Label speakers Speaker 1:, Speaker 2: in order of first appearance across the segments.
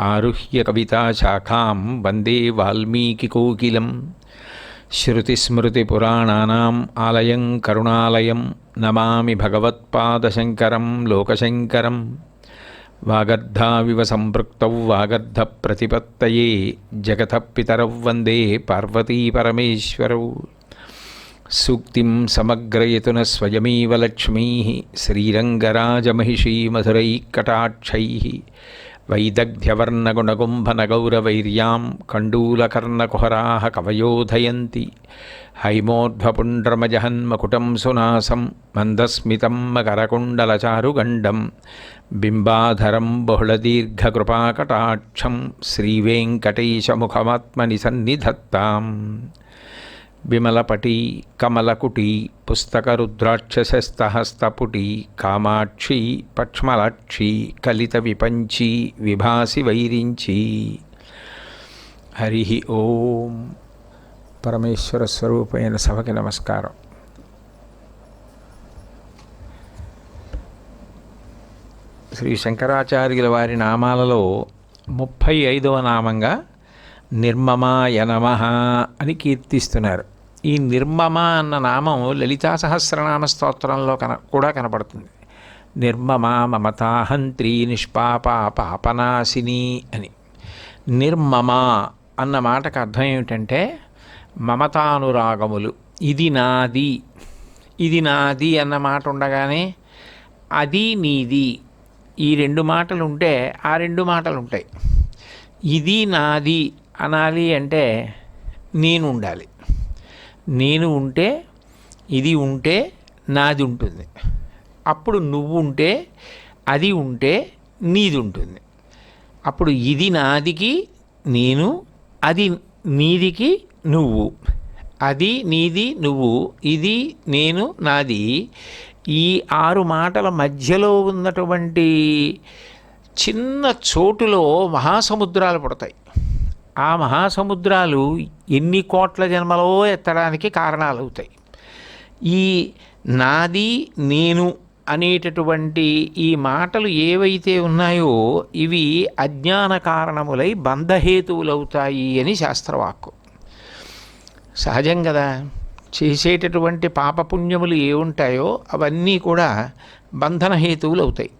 Speaker 1: ఆరుహ్య కవితాశాఖాం వందే వాల్మీకికోకిలం శృతిస్మృతిపురాణానాం ఆలయం కరుణాలయం నమామి భగవత్పాదశంకరం లోకశంకరం. వాగర్ధావివ సంపృక్తౌ వాగర్ధప్రతిపత్తయే జగత పితరౌ వందే పార్వతీపరమేశ్వరౌ సూక్తిం సమగ్రయతున స్వయమేవ లక్ష్మీ శ్రీరంగరాజమహిషీ మధురైకటాక్షై వైదగ్ధ్యవర్ణగుణగుంభనగౌరవైర్యాం కండూలకర్ణకుహరాహ కవయోధయంతి హైమోర్ధ్వపుండ్రమజహన్మకుటం సునాసం మందస్మితం మకరకుండలచారుగండం బింబాధరం బహుళదీర్ఘకృపాకటాక్షం శ్రీవేంకటేశముఖమాత్మని సన్నిధత్తాం విమలపటి కమలకుటి పుస్తకరుద్రాక్షసస్తహస్తపుటి కామాక్షి పక్ష్మలాక్షి కలిత విపంచి విభాసి వైరించి హరి ఓం పరమేశ్వర స్వరూపైన సభకి నమస్కారం। శ్రీ శంకరాచార్యుల వారి నామాలలో ముప్పై ఐదవ నామంగా నిర్మమాయ నమ అని కీర్తిస్తున్నారు. ఈ నిర్మమ అన్న నామం లలితా సహస్రనామ స్తోత్రంలో కన కూడా కనపడుతుంది నిర్మమ మమతాహంత్రి నిష్పాప పాపనాశిని అని. నిర్మమ అన్న మాటకు అర్థం ఏమిటంటే మమతానురాగములు ఇది నాది ఇది నాది అన్న మాట ఉండగానే అది నీది. ఈ రెండు మాటలు ఉంటే ఆ రెండు మాటలు ఉంటాయి ఇది నాది అనాలి అంటే నేను ఉండాలి నేను ఉంటే ఇది ఉంటే నాది ఉంటుంది. అప్పుడు నువ్వు ఉంటే అది ఉంటే నీది ఉంటుంది. అప్పుడు ఇది నాదికి నేను అది నీదికి నువ్వు. అది నీది నువ్వు. ఇది నేను నాది. ఈ ఆరు మాటల మధ్యలో ఉన్నటువంటి చిన్న చోటులో మహాసముద్రాలు పుడతాయి. ఆ మహాసముద్రాలు ఎన్ని కోట్ల జన్మలో ఎత్తడానికి కారణాలవుతాయి? ఈ నాది నేను అనేటటువంటి ఈ మాటలు ఏవైతే ఉన్నాయో ఇవి అజ్ఞాన కారణములై బంధహేతువులవుతాయి అని శాస్త్రవాక్కు. సహజం కదా? చేసేటటువంటి పాపపుణ్యములు ఏ ఉంటాయో అవన్నీ కూడా బంధన హేతువులు అవుతాయి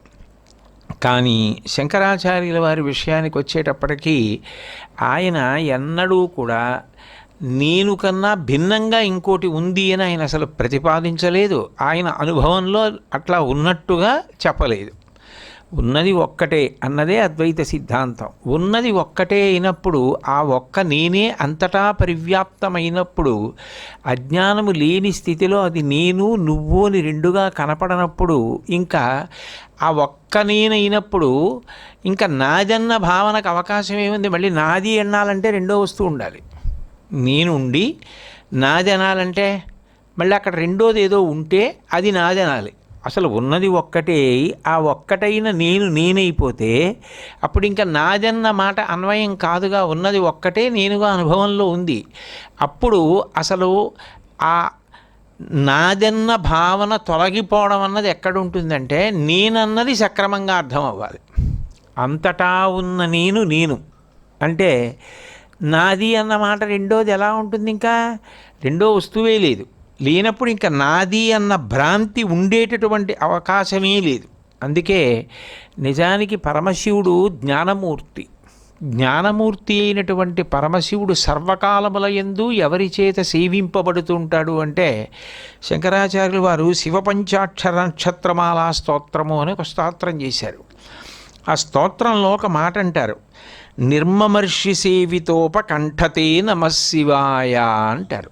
Speaker 1: కానీ శంకరాచార్యుల వారి విషయానికి వచ్చేటప్పటికీ ఆయన ఎన్నడూ కూడా నేను కన్నా భిన్నంగా ఇంకోటి ఉంది అని ఆయన అసలు ప్రతిపాదించలేదు. ఆయన అనుభవంలో అట్లా ఉన్నట్టుగా చెప్పలేదు. ఉన్నది ఒక్కటే అన్నదే అద్వైత సిద్ధాంతం. ఉన్నది ఒక్కటే అయినప్పుడు ఆ ఒక్క నేనే అంతటా పరివ్యాప్తమైనప్పుడు అజ్ఞానము లేని స్థితిలో అది నేను నువ్వు అని రెండుగా కనపడనప్పుడు ఇంకా ఆ ఒక్క నేనైనప్పుడు ఇంకా నాదన్న భావనకు అవకాశం ఏముంది? మళ్ళీ నాది అనాలంటే రెండో వస్తువు ఉండాలి. నేను ఉండి నాది అనాలంటే మళ్ళీ అక్కడ రెండోది ఏదో ఉంటే అది నాది అనాలి. అసలు ఉన్నది ఒక్కటే ఆ ఒక్కటైన నేను నేనైపోతే అప్పుడు ఇంకా నాదన్న మాట అన్వయం కాదుగా ఉన్నది ఒక్కటే నేనుగా అనుభవంలో ఉంది. అప్పుడు అసలు ఆ నాదన్న భావన తొలగిపోవడం అన్నది ఎక్కడుంటుందంటే నేనన్నది సక్రమంగా అర్థం అవ్వాలి అంతటా ఉన్న నేను నేను. అంటే నాది అన్న మాట రెండోది ఎలా ఉంటుంది ఇంకా రెండో వస్తువే లేదు. లేనప్పుడు ఇంకా నాది అన్న భ్రాంతి ఉండేటటువంటి అవకాశమే లేదు. అందుకే నిజానికి పరమశివుడు జ్ఞానమూర్తి. జ్ఞానమూర్తి అయినటువంటి పరమశివుడు సర్వకాలముల ఎందు ఎవరి చేత సేవింపబడుతుంటాడు అంటే శంకరాచార్యులు వారు శివపంచాక్షర నక్షత్రమాలా స్తోత్రము అని ఒక స్తోత్రం చేశారు. ఆ స్తోత్రంలో ఒక మాట అంటారు. నిర్మమర్షి సేవితోపకంఠతే నమశివాయ అంటారు.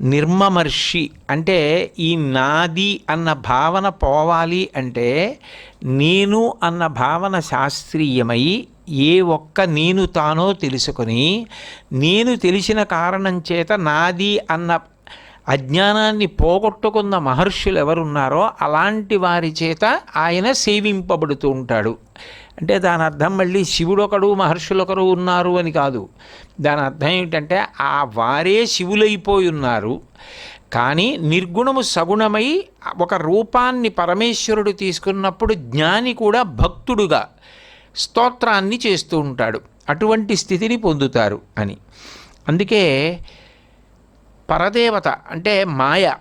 Speaker 1: నిర్మమర్షి అంటే ఈ నాది అన్న భావన పోవాలి అంటే నేను అన్న భావన శాస్త్రీయమై ఏ ఒక్క నేను తానో తెలుసుకొని నేను తెలిసిన కారణం చేత నాది అన్న అజ్ఞానాన్ని పోగొట్టుకున్న మహర్షులు ఎవరున్నారో అలాంటి వారి చేత ఆయన సేవింపబడుతూ ఉంటాడు. అంటే దాని అర్థం మళ్ళీ శివుడొకడు మహర్షులొకరు ఉన్నారు అని కాదు. దాని అర్థం ఏమిటంటే ఆ వారే శివులైపోయి ఉన్నారు. కానీ నిర్గుణము సగుణమై ఒక రూపాన్ని పరమేశ్వరుడు తీసుకున్నప్పుడు జ్ఞాని కూడా భక్తుడుగా స్తోత్రాన్ని చేస్తూ ఉంటాడు. అటువంటి స్థితిని పొందుతారు అని. అందుకే పరదేవత అంటే మాయ.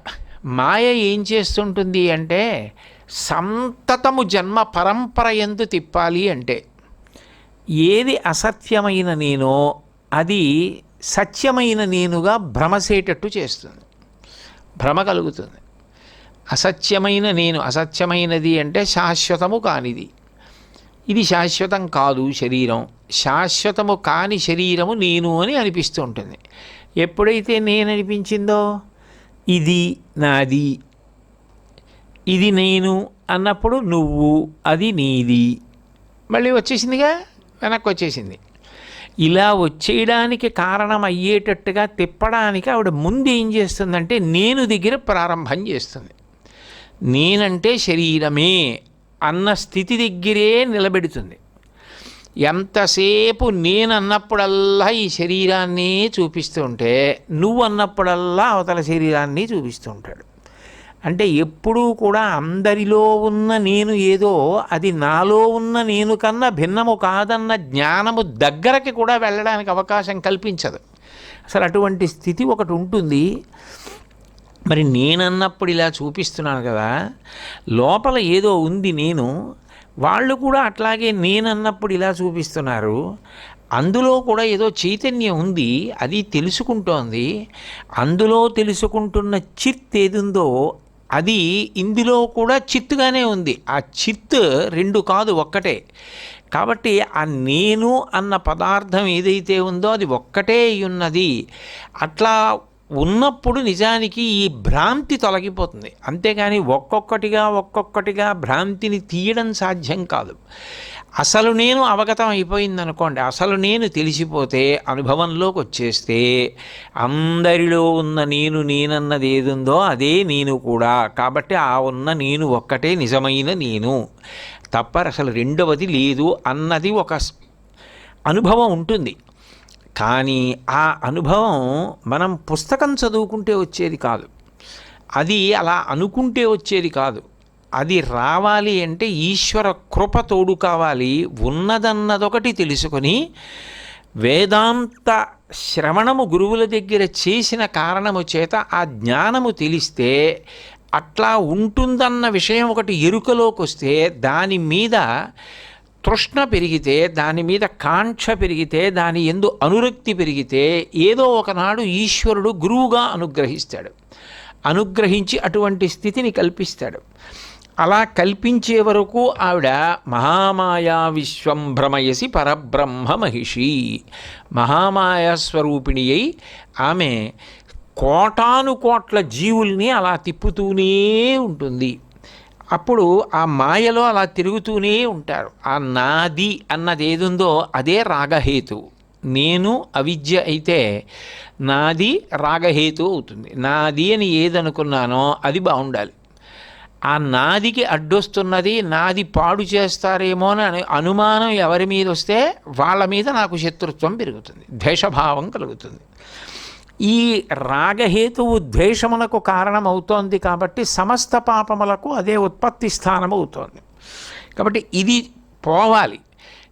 Speaker 1: మాయ ఏం చేస్తుంటుంది అంటే సంతతము జన్మ పరంపర ఎందు తిప్పాలి అంటే ఏది అసత్యమైన నేనో అది సత్యమైన నేనుగా భ్రమసేటట్టు చేస్తుంది. భ్రమ కలుగుతుంది. అసత్యమైన నేను అసత్యమైనది అంటే శాశ్వతము కానిది. ఇది శాశ్వతం కాదు శరీరం. శాశ్వతము కాని శరీరము నేను అని అనిపిస్తూ ఉంటుంది. ఎప్పుడైతే నేను అనిపించిందో ఇది నాది ఇది నేను అన్నప్పుడు నువ్వు అది నీది. మళ్ళీ వచ్చేసిందిగా? వెనక్కి వచ్చేసింది. ఇలా వచ్చేయడానికి కారణం అయ్యేటట్టుగా తిప్పడానికి ఆవిడ ముందు ఏం చేస్తుందంటే నేను దగ్గర ప్రారంభం చేస్తుంది. నేనంటే శరీరమే అన్న స్థితి దగ్గరే నిలబెడుతుంది. ఎంతసేపు నేను అన్నప్పుడల్లా ఈ శరీరాన్ని చూపిస్తూ ఉంటే నువ్వు అన్నప్పుడల్లా అవతల శరీరాన్ని చూపిస్తూ ఉంటాడు. అంటే ఎప్పుడూ కూడా అందరిలో ఉన్న నేను ఏదో అది నాలో ఉన్న నేను కన్నా భిన్నము కాదన్న జ్ఞానము దగ్గరకి కూడా వెళ్ళడానికి అవకాశం కల్పించదు. అసలు అటువంటి స్థితి ఒకటి ఉంటుంది. మరి నేనన్నప్పుడు ఇలా చూపిస్తున్నాను కదా లోపల ఏదో ఉంది నేను వాళ్ళు కూడా అట్లాగే నేనన్నప్పుడు ఇలా చూపిస్తున్నారు. అందులో కూడా ఏదో చైతన్యం ఉంది అది తెలుసుకుంటోంది. అందులో తెలుసుకుంటున్న చిత్ ఏదుందో అది ఇందులో కూడా చిత్తుగానే ఉంది. ఆ చిత్ రెండు కాదు ఒక్కటే. కాబట్టి ఆ నేను అన్న పదార్థం ఏదైతే ఉందో అది ఒక్కటే ఉన్నది. అట్లా ఉన్నప్పుడు నిజానికి ఈ భ్రాంతి తొలగిపోతుంది. అంతేగాని ఒక్కొక్కటిగా ఒక్కొక్కటిగా భ్రాంతిని తీయడం సాధ్యం కాదు. అసలు నేను అవగతం అయిపోయింది అనుకోండి అసలు నేను తెలిసిపోతే అనుభవంలోకి వచ్చేస్తే అందరిలో ఉన్న నేను నేనన్నది ఏదుందో అదే నేను కూడా. కాబట్టి ఆ ఉన్న నేను ఒక్కటే నిజమైన నేను. తప్ప అసలు రెండవది లేదు అన్నది ఒక అనుభవం ఉంటుంది. కానీ ఆ అనుభవం మనం పుస్తకం చదువుకుంటే వచ్చేది కాదు. అది అలా అనుకుంటే వచ్చేది కాదు. అది రావాలి అంటే ఈశ్వర కృప తోడు కావాలి ఉన్నదన్నదొకటి తెలుసుకొని వేదాంత శ్రవణము గురువుల దగ్గర చేసిన కారణము చేత ఆ జ్ఞానము తెలిస్తే అట్లా ఉంటుందన్న విషయం ఒకటి ఎరుకలోకి వస్తే దాని మీద తృష్ణ పెరిగితే దాని మీద కాంక్ష పెరిగితే దాని ఎందు అనురక్తి పెరిగితే ఏదో ఒకనాడు ఈశ్వరుడు గురువుగా అనుగ్రహిస్తాడు. అనుగ్రహించి అటువంటి స్థితిని కల్పిస్తాడు. అలా కల్పించే వరకు ఆవిడ మహామాయా విశ్వం భ్రమయసి పరబ్రహ్మ మహిషి. మహామాయా స్వరూపిణి అయి ఆమె కోటాను కోట్ల జీవుల్ని అలా తిప్పుతూనే ఉంటుంది. అప్పుడు ఆ మాయలో అలా తిరుగుతూనే ఉంటారు. ఆ నాది అన్నది ఏదుందో అదే రాగహేతు. నేను అవిద్య అయితే నాది రాగహేతు అవుతుంది. నాది అని ఏదనుకున్నానో అది బాగుండాలి. ఆ నాదికి అడ్డొస్తున్నది నాది పాడు చేస్తారేమో అని అనుమానం ఎవరి మీద వస్తే వాళ్ళ మీద నాకు శత్రుత్వం పెరుగుతుంది ద్వేషభావం కలుగుతుంది. ఈ రాగహేతువు ద్వేషమునకు కారణమవుతోంది కాబట్టి సమస్త పాపములకు అదే ఉత్పత్తి స్థానం అవుతోంది కాబట్టి ఇది పోవాలి.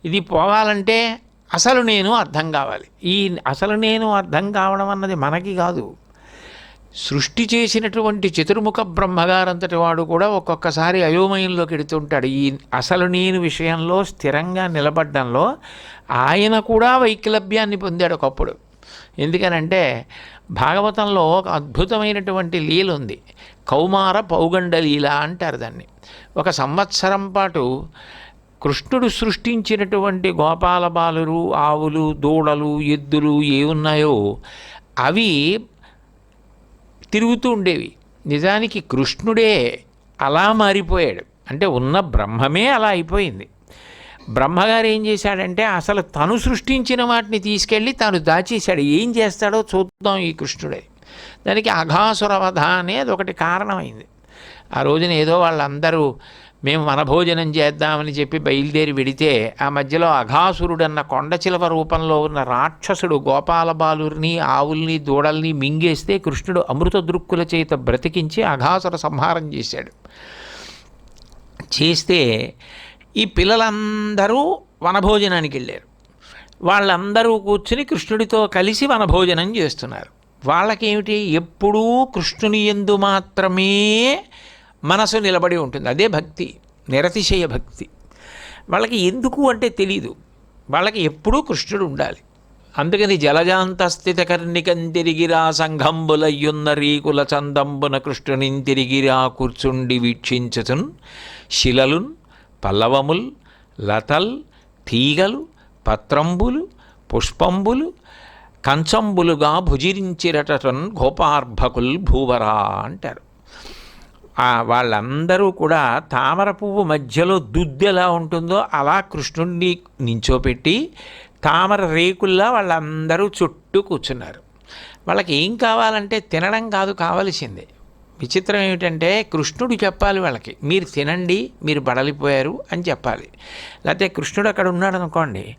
Speaker 1: ఇది పోవాలంటే అసలు నేను అర్థం కావాలి. ఈ అసలు నేను అర్థం కావడం అన్నది మనకి కాదు. సృష్టి చేసినటువంటి చతుర్ముఖ బ్రహ్మగారంతటి వాడు కూడా ఒక్కొక్కసారి అయోమయంలోకి ఎడుతుంటాడు ఈ అసలు నేను విషయంలో స్థిరంగా నిలబడ్డంలో ఆయన కూడా వైకలభ్యాన్ని పొందాడు ఒకప్పుడు. ఎందుకనంటే భాగవతంలో ఒక అద్భుతమైనటువంటి లీల ఉంది. కౌమార పౌగండ లీల అంటారు దాన్ని. ఒక సంవత్సరం పాటు కృష్ణుడు సృష్టించినటువంటి గోపాల బాలురు ఆవులు దూడలు ఎద్దులు ఏ ఉన్నాయో అవి తిరుగుతూ ఉండేవి. నిజానికి కృష్ణుడే అలా మారిపోయాడు. అంటే ఉన్న బ్రహ్మమే అలా అయిపోయింది. బ్రహ్మగారు ఏం చేశాడంటే అసలు తను సృష్టించిన వాటిని తీసుకెళ్ళి తాను దాచేశాడు. ఏం చేస్తాడో చూద్దాం ఈ కృష్ణుడే. దానికి అఘాసురవధ అనేది ఒకటి కారణమైంది. ఆ రోజున ఏదో వాళ్ళందరూ మేము వనభోజనం చేద్దామని చెప్పి బయలుదేరి వెడితే ఆ మధ్యలో అఘాసురుడన్న కొండ చిలవ రూపంలో ఉన్న రాక్షసుడు గోపాల బాలుర్ని ఆవుల్ని దూడల్ని మింగేస్తే కృష్ణుడు అమృత దృక్కుల చేత బ్రతికించి అఘాసుర సంహారం చేశాడు. చేస్తే ఈ పిల్లలందరూ వనభోజనానికి వెళ్ళారు. వాళ్ళందరూ కూర్చుని కృష్ణుడితో కలిసి వనభోజనం చేస్తున్నారు. వాళ్ళకేమిటి? ఎప్పుడూ కృష్ణుని ఎందు మాత్రమే మనసు నిలబడి ఉంటుంది. అదే భక్తి నిరతిశయ భక్తి. వాళ్ళకి ఎందుకు అంటే తెలీదు. వాళ్ళకి ఎప్పుడూ కృష్ణుడు ఉండాలి. అందుకని జలజాంతస్థిత కర్ణికంతిరిగిరా సంఘంబులయ్యున్న రీకుల చందంబున కృష్ణునిన్ తిరిగిరా కూర్చుండి వీక్షించుచున్ శిలలున్ పల్లవముల్ లతల్ తీగలు పత్రంబులు పుష్పంబులు కంచంబులుగా భుజిరించిరటన్ గోపార్భకుల్ భూవరా అంటారు. వాళ్ళందరూ కూడా తామర పువ్వు మధ్యలో దుద్దు ఎలా ఉంటుందో అలా కృష్ణుడిని నించోపెట్టి తామర రేకుల్లా వాళ్ళందరూ చుట్టూ కూర్చున్నారు. వాళ్ళకి ఏం కావాలంటే తినడం కాదు కావలసింది. విచిత్రం ఏమిటంటే కృష్ణుడు చెప్పాలి వాళ్ళకి మీరు తినండి మీరు బడలిపోయారు అని చెప్పాలి. లేకపోతే కృష్ణుడు అక్కడ ఉన్నాడు అనుకోండి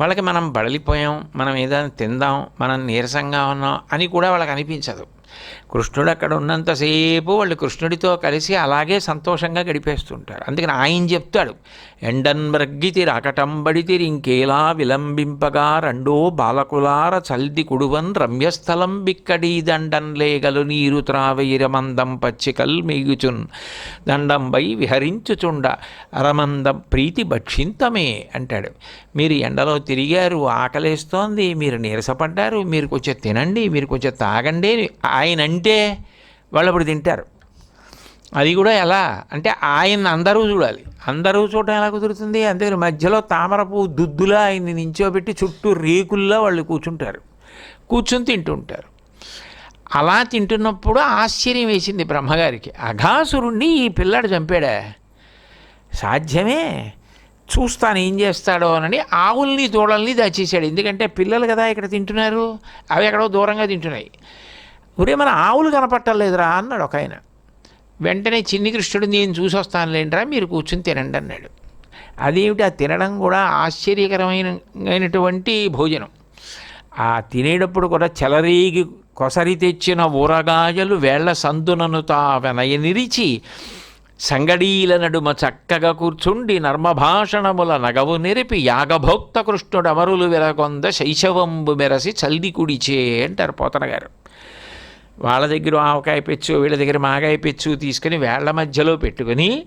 Speaker 1: వాళ్ళకి మనం బడలిపోయాం మనం ఏదైనా తిందాం మనం నీరసంగా ఉన్నాం అని కూడా వాళ్ళకి అనిపించదు. కృష్ణుడు అక్కడ ఉన్నంతసేపు వాళ్ళు కృష్ణుడితో కలిసి అలాగే సంతోషంగా గడిపేస్తుంటారు. అందుకని ఆయన చెప్తాడు ఎండన్ మ్రగ్గితి ఇంకేలా విలంబింపగా రెండో బాలకులార చల్ది కుడువన్ రమ్యస్థలం బిక్కడి దండం లేగలు నీరు త్రావైరమందం పచ్చికల్ మేగుచున్ దండంబై విహరించుచుండ అరమందం ప్రీతి భక్షింతమే అంటాడు. మీరు ఎండలో తిరిగారు ఆకలేస్తోంది మీరు నీరసపడ్డారు మీరు కొంచెం తినండి మీరు కొంచెం తాగండి ఆయన అంటే వాళ్ళు అప్పుడు తింటారు. అది కూడా ఎలా? అంటే ఆయన అందరూ చూడాలి. అందరూ చూడటం ఎలా కుదురుతుంది? అందుకని మధ్యలో తామరపు దుద్దులా ఆయన్ని నించోబెట్టి చుట్టూ రేకుల్లో వాళ్ళు కూర్చుంటారు. కూర్చొని తింటుంటారు. అలా తింటున్నప్పుడు ఆశ్చర్యం వేసింది బ్రహ్మగారికి. అఘాసురుణ్ణి ఈ పిల్లాడు చంపాడా? సాధ్యమే. చూస్తాను ఏం చేస్తాడో అని ఆవుల్ని దూడల్ని దాచేసాడు ఎందుకంటే పిల్లలు కదా ఇక్కడ తింటున్నారు. అవి ఎక్కడో దూరంగా తింటున్నాయి. ఒరే మన ఆవులు కనపట్టలేదురా అన్నాడు ఒక ఆయన. వెంటనే చిన్ని కృష్ణుడు నేను చూసి వస్తానులేంట్రా మీరు కూర్చుని తినండి అన్నాడు. అదేమిటి? ఆ తినడం కూడా ఆశ్చర్యకరమైనటువంటి భోజనం. ఆ తినేటప్పుడు కూడా చెలరీగి కొసరి తెచ్చిన ఊరగాయలు వేళ్ళ సందునను తా వెనయ నిరిచి సంగడీల నడుమ చక్కగా కూర్చుండి నర్మభాషణముల నగవు నెరిపి యాగభోక్త కృష్ణుడు అమరులు విరగొంద శైశవంబు మెరసి చల్దికుడిచే అంటారు పోతన గారు వాళ్ళ దగ్గర ఆవకాయ పెచ్చు వీళ్ళ దగ్గర మాగాయ పెచ్చు తీసుకుని వేళ్ళ మధ్యలో పెట్టుకొని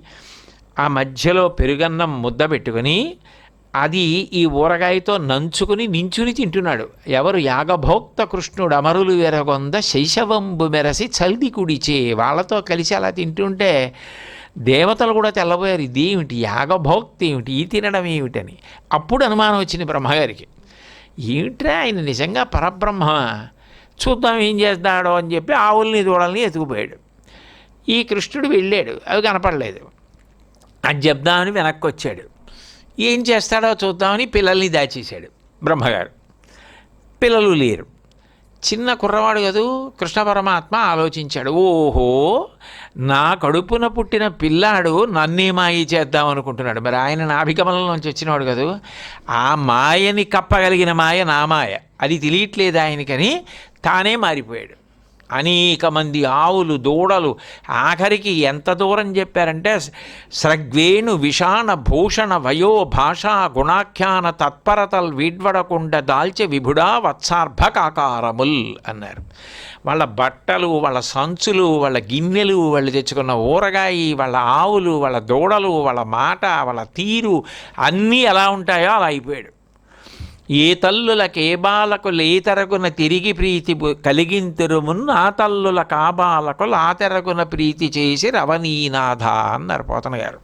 Speaker 1: ఆ మధ్యలో పెరుగన్నం ముద్ద పెట్టుకొని అది ఈ ఊరగాయతో నంచుకుని నించుని తింటున్నాడు. ఎవరు? యాగభోక్త కృష్ణుడు అమరులు వెరగొంద శైశవంబు మెరసి చల్ది కుడిచే. వాళ్ళతో కలిసి అలా తింటుంటే దేవతలు కూడా తెల్లబోయారు ఇదేమిటి? యాగభోక్తి ఏమిటి? ఈ తినడం ఏమిటని? అప్పుడు అనుమానం వచ్చింది బ్రహ్మగారికి. ఏమిట్రా? ఆయన నిజంగా పరబ్రహ్మ చూద్దాం ఏం చేస్తాడో అని చెప్పి ఆవుల్ని దూడల్ని ఎత్తుకుపోయాడు. ఈ కృష్ణుడు వెళ్ళాడు. అవి కనపడలేదు. అది చెప్దామని వెనక్కి వచ్చాడు. ఏం చేస్తాడో చూద్దామని పిల్లల్ని దాచేశాడు బ్రహ్మగారు. పిల్లలు లేరు. చిన్న కుర్రవాడు కదూ కృష్ణ పరమాత్మ ఆలోచించాడు. ఓహో నా కడుపున పుట్టిన పిల్లాడు నన్నే మాయ చేద్దాం అనుకుంటున్నాడు. మరి ఆయన నాభికమలం నుంచి వచ్చినవాడు కదూ ఆ మాయని కప్పగలిగిన మాయ నా మాయ. అది తెలియట్లేదు ఆయనకని తానే మారిపోయాడు. అనేక మంది ఆవులు దూడలు ఆఖరికి ఎంత దూరం చెప్పారంటే స్రగ్వేణు విషాణ భూషణ వయో భాషా గుణాఖ్యాన తత్పరతలు వీడ్వడకుండా దాల్చే విభుడా వత్సార్భకాకారముల్ అన్నారు. వాళ్ళ బట్టలు వాళ్ళ సంచులు వాళ్ళ గిన్నెలు వాళ్ళు తెచ్చుకున్న ఊరగాయి వాళ్ళ ఆవులు వాళ్ళ దూడలు వాళ్ళ మాట వాళ్ళ తీరు అన్నీ ఎలా ఉంటాయో అలా అయిపోయాడు. ఏ తల్లులకే బాలకు లేతరగున తిరిగి ప్రీతి బు- కలిగింతురుమున్ ఆ తల్లుల కాబాలకు లాతెరగున ప్రీతి చేసి రవనీనాథ అన్నారు పోతన గారు.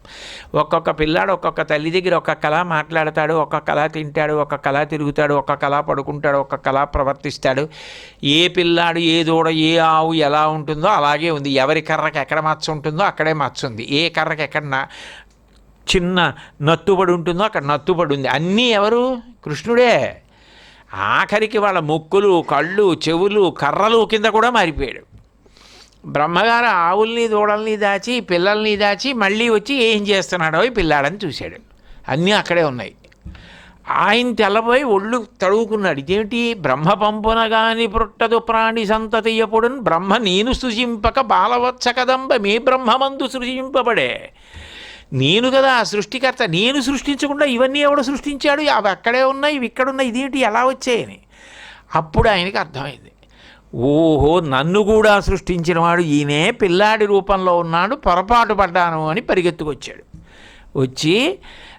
Speaker 1: ఒక్కొక్క పిల్లాడు ఒక్కొక్క తల్లి దగ్గర ఒక్కొక్కలా మాట్లాడతాడు ఒక్కొక్కలా తింటాడు ఒక్కొక్కలా తిరుగుతాడు ఒక్కొక్కలా పడుకుంటాడు ఒక్కొక్కలా ప్రవర్తిస్తాడు. ఏ పిల్లాడు ఏ దూడ ఏ ఆవు ఎలా ఉంటుందో అలాగే ఉంది. ఎవరి కర్రకి ఎక్కడ మచ్చ ఉంటుందో అక్కడే మచ్చ ఉంది. ఏ కర్రకి ఎక్కడ చిన్న నత్తుబడి ఉంటుందో అక్కడ నత్తుబడి ఉంది. అన్నీ ఎవరు? కృష్ణుడే. ఆఖరికి వాళ్ళ ముక్కులు కళ్ళు చెవులు కర్రలు కింద కూడా మారిపోయాడు. బ్రహ్మగారు ఆవుల్ని దూడల్ని దాచి పిల్లల్ని దాచి మళ్ళీ వచ్చి ఏం చేస్తున్నాడో ఈ పిల్లాడని చూశాడు. అన్నీ అక్కడే ఉన్నాయి. ఆయన తెల్లబోయి ఒళ్ళు తడువుకున్నాడు. ఇదేమిటి? బ్రహ్మ పంపున గాని పుట్టదు ప్రాణి సంతతియపుడున్ బ్రహ్మ నేను సృజింపక బాలవత్స కదంబ మీ బ్రహ్మమందు సృజింపబడే. నేను కదా ఆ సృష్టికర్త నేను సృష్టించకుండా ఇవన్నీ ఎవడు సృష్టించాడు? అవి అక్కడే ఉన్నాయి ఇవి ఇక్కడ ఉన్నాయి ఇదేంటి? ఎలా వచ్చాయని. అప్పుడు ఆయనకి అర్థమైంది. ఓహో నన్ను కూడా సృష్టించిన వాడు ఈయనే పిల్లాడి రూపంలో ఉన్నాడు పొరపాటు పడ్డాను అని పరిగెత్తుకొచ్చాడు. వచ్చి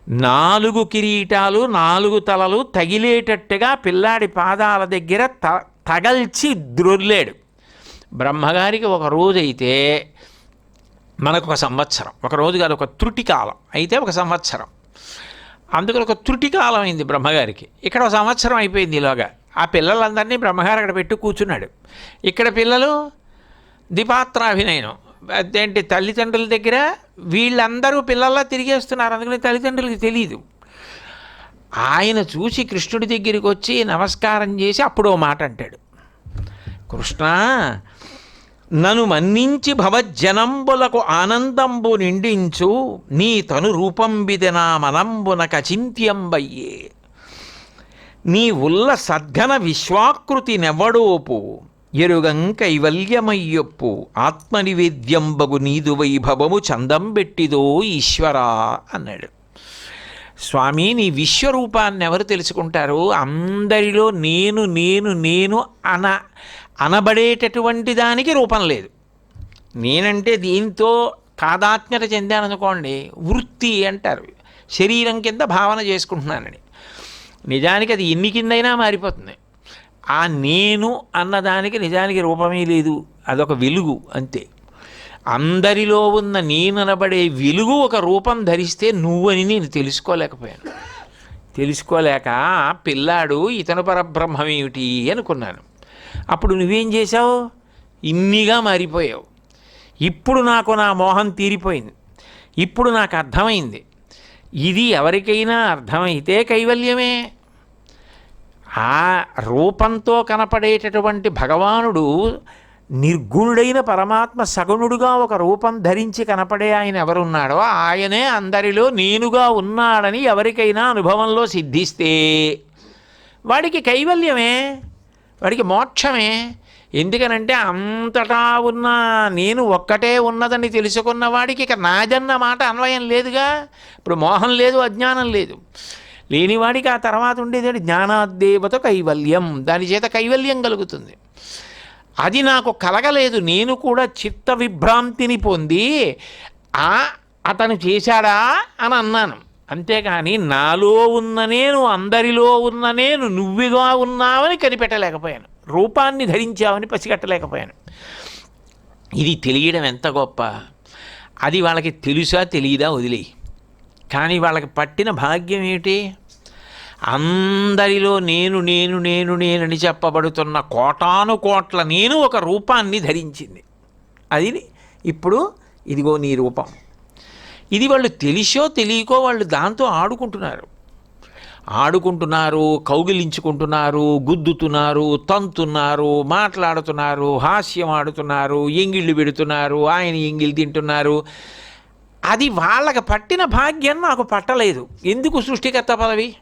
Speaker 1: నాలుగు కిరీటాలు నాలుగు తలలు తగిలేటట్టుగా పిల్లాడి పాదాల దగ్గర త తగల్చి ద్రొర్లాడు బ్రహ్మగారికి ఒక రోజైతే మనకు ఒక సంవత్సరం. ఒక రోజు కాదు ఒక త్రుటి కాలం. అయితే ఒక సంవత్సరం. అందుకని ఒక త్రుటి కాలం అయింది బ్రహ్మగారికి. ఇక్కడ ఒక సంవత్సరం అయిపోయింది ఇలాగా ఆ పిల్లలందరినీ బ్రహ్మగారు అక్కడ పెట్టి కూర్చున్నాడు. ఇక్కడ పిల్లలు దిపాత్రాభినయనం అదేంటి తల్లిదండ్రుల దగ్గర వీళ్ళందరూ పిల్లల్లా తిరిగేస్తున్నారు. అందుకని తల్లిదండ్రులకి తెలియదు ఆయన చూసి కృష్ణుడి దగ్గరికి వచ్చి నమస్కారం చేసి అప్పుడు ఓ మాట అంటాడు. కృష్ణ నను మన్నించి భవజ్జనంబులకు ఆనందంబు నిండించు నీ తను రూపంబిది నా మనంబున చింత్యంబయ్యే. నీ ఉల్ల సద్ఘన విశ్వాకృతి నెవ్వడోపు ఎరుగం కైవల్యమయ్యొప్పు ఆత్మనివేద్యంబగు నీదు వైభవము చందం పెట్టిదో ఈశ్వరా అన్నాడు. స్వామి నీ విశ్వరూపాన్ని ఎవరు తెలుసుకుంటారు? అందరిలో నేను నేను నేను అన అనబడేటటువంటి దానికి రూపం లేదు. నేనంటే దీంతో తాదాత్మ్యత చెందాననుకోండి వృత్తి అంటారు. శరీరం కింద భావన చేసుకుంటున్నానని. నిజానికి అది ఎన్ని కిందైనా మారిపోతుంది. ఆ నేను అన్నదానికి నిజానికి రూపమే లేదు. అదొక వెలుగు అంతే. అందరిలో ఉన్న నేననబడే వెలుగు ఒక రూపం ధరిస్తే నువ్వని నేను తెలుసుకోలేకపోయాను. తెలుసుకోలేక పిల్లాడు ఇతను పరబ్రహ్మమేమిటి? అనుకున్నాను. అప్పుడు నువ్వేం చేశావు? ఇన్నిగా మారిపోయావు. ఇప్పుడు నాకు నా మోహం తీరిపోయింది. ఇప్పుడు నాకు అర్థమైంది. ఇది ఎవరికైనా అర్థమైతే కైవల్యమే. ఆ రూపంతో కనపడేటటువంటి భగవానుడు నిర్గుణుడైన పరమాత్మ సగుణుడుగా ఒక రూపం ధరించి కనపడే ఆయన ఎవరున్నాడో ఆయనే అందరిలో నేనుగా ఉన్నాడని ఎవరికైనా అనుభవంలో సిద్ధిస్తే వాడికి కైవల్యమే. వాడికి మోక్షమే. ఎందుకనంటే అంతటా ఉన్న నేను ఒక్కటే ఉన్నదని తెలుసుకున్న వాడికి ఇక నాదన్న మాట అన్వయం లేదుగా. ఇప్పుడు మోహం లేదు అజ్ఞానం లేదు. లేనివాడికి ఆ తర్వాత ఉండేది జ్ఞానాదేవత కైవల్యం. దాని చేత కైవల్యం కలుగుతుంది. అది నాకు కలగలేదు. నేను కూడా చిత్త విభ్రాంతిని పొంది ఆ అతను చేశాడా అని అన్నాను. అంతేగాని నాలో ఉన్న నేను అందరిలో ఉన్న నేను నువ్వుగా ఉన్నావని కనిపెట్టలేకపోయాను. రూపాన్ని ధరించావని పసిగట్టలేకపోయాను. ఇది తెలియడం ఎంత గొప్ప? అది వాళ్ళకి తెలుసా తెలియదా వదిలే కానీ వాళ్ళకి పట్టిన భాగ్యం ఏమిటి? అందరిలో నేను నేను నేను నేనని చెప్పబడుతున్న కోటాను కోట్ల నేను ఒక రూపాన్ని ధరించింది. అది ఇప్పుడు ఇదిగో నీ రూపం. ఇది వాళ్ళు తెలిసో తెలియకో వాళ్ళు దాంతో ఆడుకుంటున్నారు. ఆడుకుంటున్నారు కౌగిలించుకుంటున్నారు గుద్దుతున్నారు తంతున్నారు మాట్లాడుతున్నారు హాస్యం ఆడుతున్నారు ఎంగిళ్ళు పెడుతున్నారు ఆయన ఎంగిళ్ళు తింటున్నారు. అది వాళ్ళకి పట్టిన భాగ్యం నాకు పట్టలేదు. ఎందుకు సృష్టికర్త పదవి?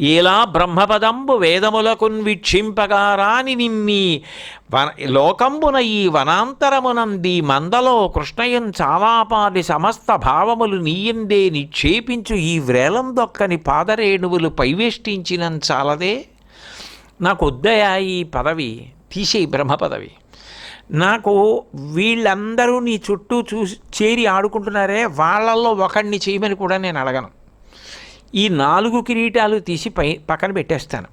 Speaker 1: ఇలా బ్రహ్మపదంబు వేదములకున్ వీక్షింపగా రాని నిన్ని వన లోకంబున ఈ వనాంతరమునంది మందలో కృష్ణయం చాలాపాది సమస్త భావములు నీయందే నిక్షేపించు ఈ వ్రేలం దొక్కని పాదరేణువులు పైవేష్టించినం చాలదే? నాకు వద్దయా ఈ పదవి? తీసే బ్రహ్మ పదవి. నాకు వీళ్ళందరూ నీ చుట్టూ చూసి చేరి ఆడుకుంటున్నారే వాళ్ళల్లో ఒకడిని చేయమని కూడా నేను అడగను. ఈ నాలుగు కిరీటాలు తీసి పై పక్కన పెట్టేస్తాను.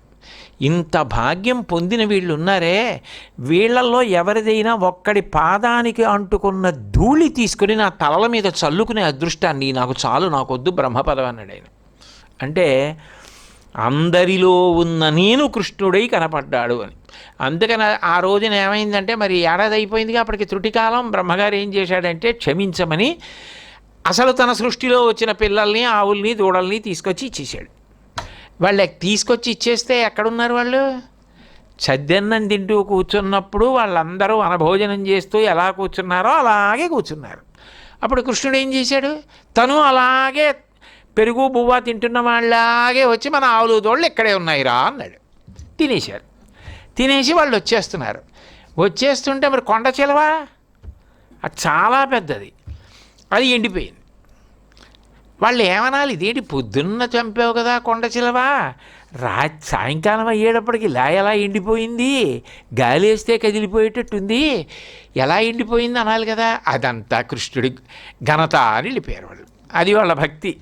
Speaker 1: ఇంత భాగ్యం పొందిన వీళ్ళు ఉన్నారే వీళ్ళల్లో ఎవరిదైనా ఒక్కడి పాదానికి అంటుకున్న ధూళి తీసుకుని నా తలల మీద చల్లుకునే అదృష్టాన్ని నాకు చాలు నాకొద్దు బ్రహ్మపదం అన్నాడు ఆయన. అంటే అందరిలో ఉన్న నేను కృష్ణుడై కనపడ్డాడు అని. అందుకని ఆ రోజున ఏమైందంటే మరి ఏడాది అయిపోయిందిగా అప్పటికి త్రుటికాలం బ్రహ్మగారు ఏం చేశాడంటే క్షమించమని అసలు తన సృష్టిలో వచ్చిన పిల్లల్ని ఆవుల్ని దూడల్ని తీసుకొచ్చి ఇచ్చేసాడు వాళ్ళకి తీసుకొచ్చి ఇచ్చేస్తే ఎక్కడున్నారు వాళ్ళు? చద్దన్నం తింటూ కూర్చున్నప్పుడు వాళ్ళందరూ వనభోజనం చేస్తూ ఎలా కూర్చున్నారో అలాగే కూర్చున్నారు. అప్పుడు కృష్ణుడు ఏం చేశాడు? తను అలాగే పెరుగు బువ్వ తింటున్న వాళ్ళలాగే వచ్చి మన ఆవులు దోళ్ళు ఇక్కడే ఉన్నాయిరా అన్నాడు. తినేశారు. తినేసి వాళ్ళు వచ్చేస్తున్నారు. వచ్చేస్తుంటే మరి కొండ చిలవ? అది చాలా పెద్దది. అది ఎండిపోయింది. వాళ్ళు ఏమనాలి ఇదేంటి పొద్దున్న చంపావు కదా కొండ చిలవా? రా సాయంకాలం అయ్యేటప్పటికి ఇలా ఎలా ఎండిపోయింది? గాలి వేస్తే కదిలిపోయేటట్టుంది. ఎలా ఎండిపోయింది అనాలి కదా? అదంతా కృష్ణుడి ఘనత అని వెళ్ళిపోయారు వాళ్ళు. అది వాళ్ళ భక్తి.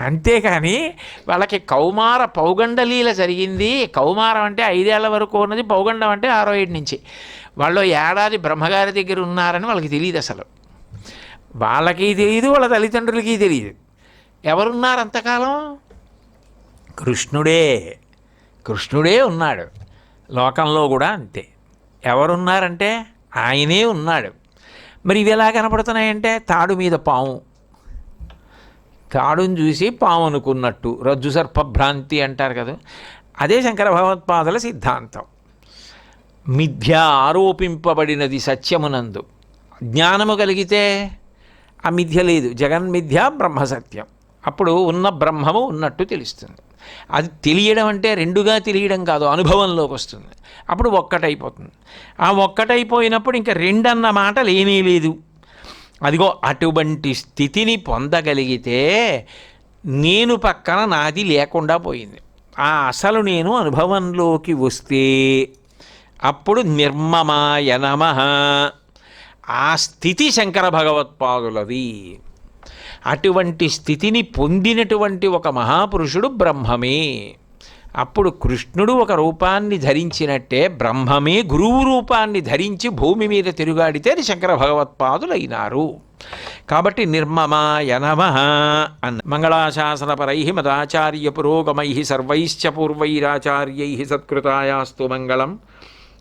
Speaker 1: అంతేకాని వాళ్ళకి కౌమార పౌగండలీల జరిగింది. కౌమారం అంటే ఐదేళ్ళ వరకు ఉన్నది పౌగండం అంటే ఆరో ఏడు నుంచి. వాళ్ళు ఏడాది బ్రహ్మగారి దగ్గర ఉన్నారని వాళ్ళకి తెలియదు అసలు. వాళ్ళకి తెలియదు వాళ్ళ తల్లిదండ్రులకి తెలియదు ఎవరున్నారు అంతకాలం? కృష్ణుడే. కృష్ణుడే ఉన్నాడు. లోకంలో కూడా అంతే. ఎవరున్నారంటే ఆయనే ఉన్నాడు. మరి ఇవి ఎలా కనపడుతున్నాయంటే తాడు మీద పాము. తాడుని చూసి పాము అనుకున్నట్టు రజ్జు సర్పభ్రాంతి అంటారు కదా. అదే శంకర భగవత్పాదుల సిద్ధాంతం. మిథ్య ఆరోపింపబడినది సత్యమునందు. జ్ఞానము కలిగితే ఆ మిథ్య లేదు జగన్మిథ్య బ్రహ్మ సత్యం. అప్పుడు ఉన్న బ్రహ్మము ఉన్నట్టు తెలుస్తుంది. అది తెలియడం అంటే రెండుగా తెలియడం కాదు అనుభవంలోకి వస్తుంది. అప్పుడు ఒక్కటైపోతుంది. ఆ ఒక్కటైపోయినప్పుడు ఇంకా రెండన్న మాట లేనే లేదు. అదిగో అటువంటి స్థితిని పొందగలిగితే నేను పక్కన నాది లేకుండా పోయింది. ఆ అసలు నేను అనుభవంలోకి వస్తే అప్పుడు నిర్మమాయ నమ. ఆ స్థితి శంకర భగవత్పాదులది అటువంటి స్థితిని పొందినటువంటి ఒక మహాపురుషుడు బ్రహ్మమే. అప్పుడు కృష్ణుడు ఒక రూపాన్ని ధరించినట్టే బ్రహ్మమే గురువు రూపాన్ని ధరించి భూమి మీద తిరుగాడితే శంకర భగవత్పాదులైనారు కాబట్టి నిర్మమాయ నమ అన్న మంగళాశాసనపరై మదాచార్య పురోగమై సర్వైశ్చ పూర్వైరాచార్యై సత్కృతాయాస్తు మంగళం.